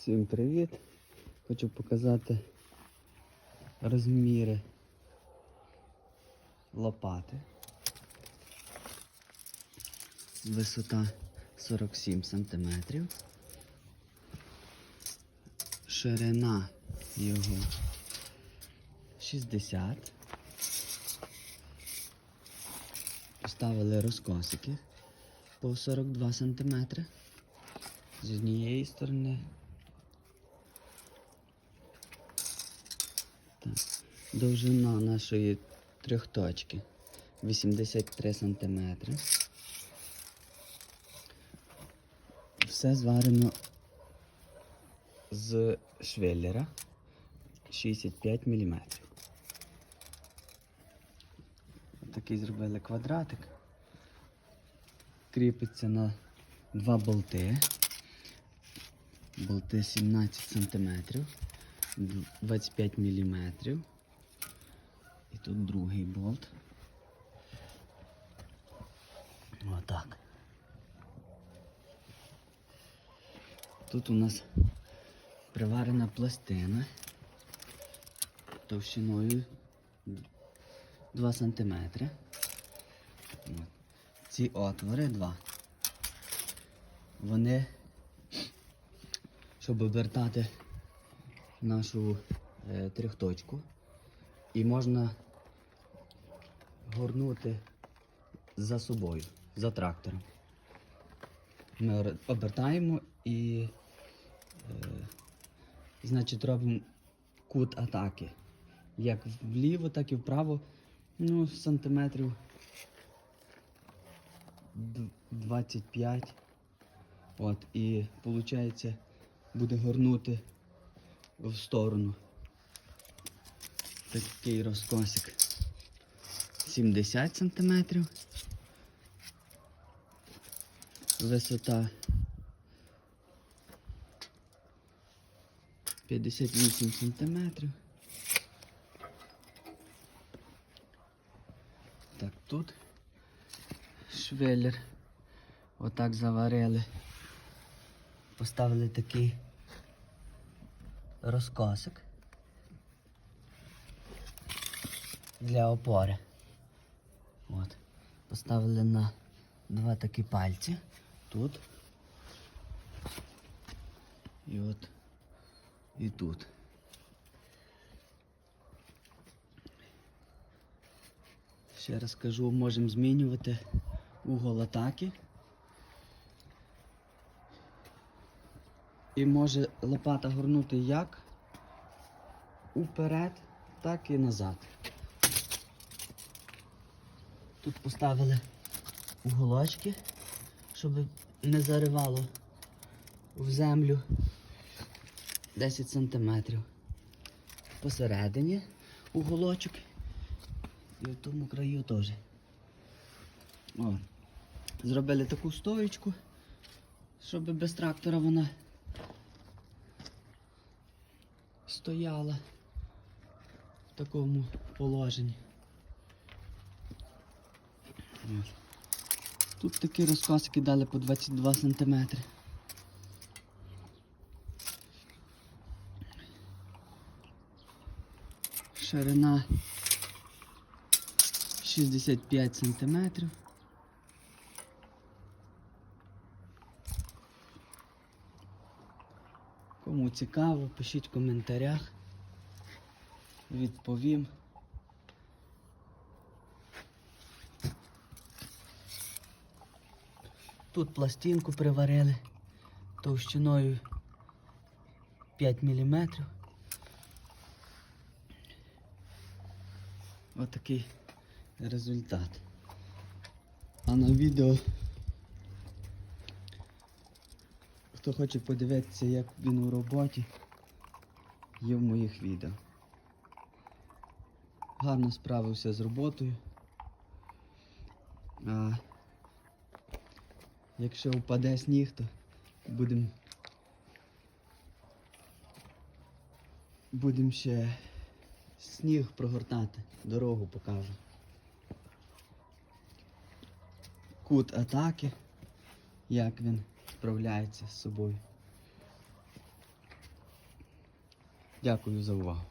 Всім привіт! Хочу показати розміри лопати. Висота 47 см. Ширина його 60. Поставили розкосики по 42 см. З однієї сторони Довжина нашої трьохточки 83 см. Все зварено з швеллера 65 мм. Такий зробили квадратик. Кріпиться на два болти. Болти 17 сантиметрів. 25 мм. І тут другий болт. Отак. Тут у нас приварена пластина товщиною 2 см. Ці отвори два. Вони, щоб обертати нашу е, трьохточку і можна горнути за собою, за трактором. Ми обертаємо і, е, значить, робимо кут атаки. Як вліво, так і вправо. Ну, сантиметрів 25. От, і виходить, буде горнути в сторону. Такий розкосик 70 сантиметрів. Висота 58 сантиметрів. Так, тут швеллер. Отак заварили. Поставили такий розкосик для опори. От. Поставили на два такі пальці. Тут. І от. І тут. Ще раз кажу, можемо змінювати угол атаки. І може лопата горнути як уперед, так і назад. Тут поставили уголочки, щоб не заривало в землю 10 сантиметрів. Посередині уголочок і в тому краю теж. О. Зробили таку стоечку, щоб без трактора вона стояла в такому положенні. Тут такі розкосики дали по 22 сантиметри. Ширина 65 сантиметрів. Кому цікаво, пишіть в коментарях. Відповім. Тут пластинку приварили товщиною 5 мм. Отакий результат. А на відео, хто хоче подивитися, як він у роботі, є в моїх відео. Гарно справився з роботою. А якщо впаде сніг, то будемо будемо ще сніг прогортати, дорогу покажу. Кут атаки, як він справляється з собою. Дякую за увагу.